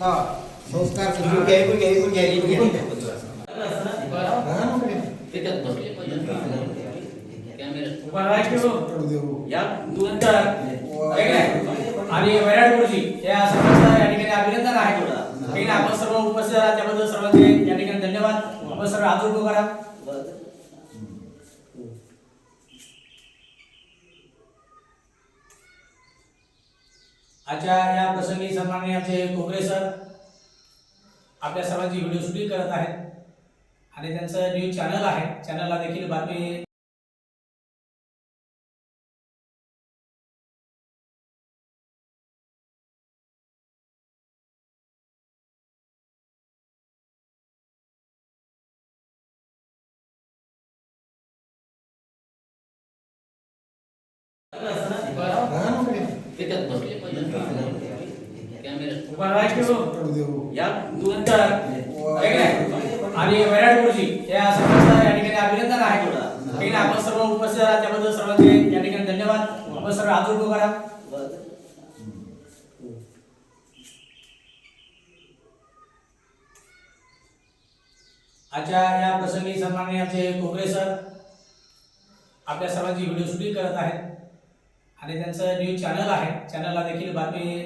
हा. संस्कार घ्या, घ्या, घ्या, घ्या. आणि वैराट गुरुजी या सर्वांचं या ठिकाणी अभिनंदन आहे आपण सर्व उपस्थित आहात. त्याबद्दल सर्वांचे या ठिकाणी धन्यवाद. आपण सर्व उभं करा आजच्या या प्रसंगी सन्माननीय आमचे कोकरे सर आपल्या सर्वांची व्हिडिओ शूटिंग करत आहेत. आणि त्यांचं न्यूज चॅनल आहे. चॅनलला देखील बातमी बसले हो. काय? आणि वैराट गुरुजी या सर्वांचं या ठिकाणी अभिनंदन आहे आपण सर्व उपस्थित आहात त्याबद्दल सर्वांचे या ठिकाणी धन्यवाद. आपण सर्व करा आजच्या या प्रसंगी सन्माननीय आमचे कोकरे सर आपल्या सर्वांची व्हिडिओ शूटिंग करत आहेत. आणि त्यांचं न्यूज चॅनल आहे. चॅनलला देखील बातमी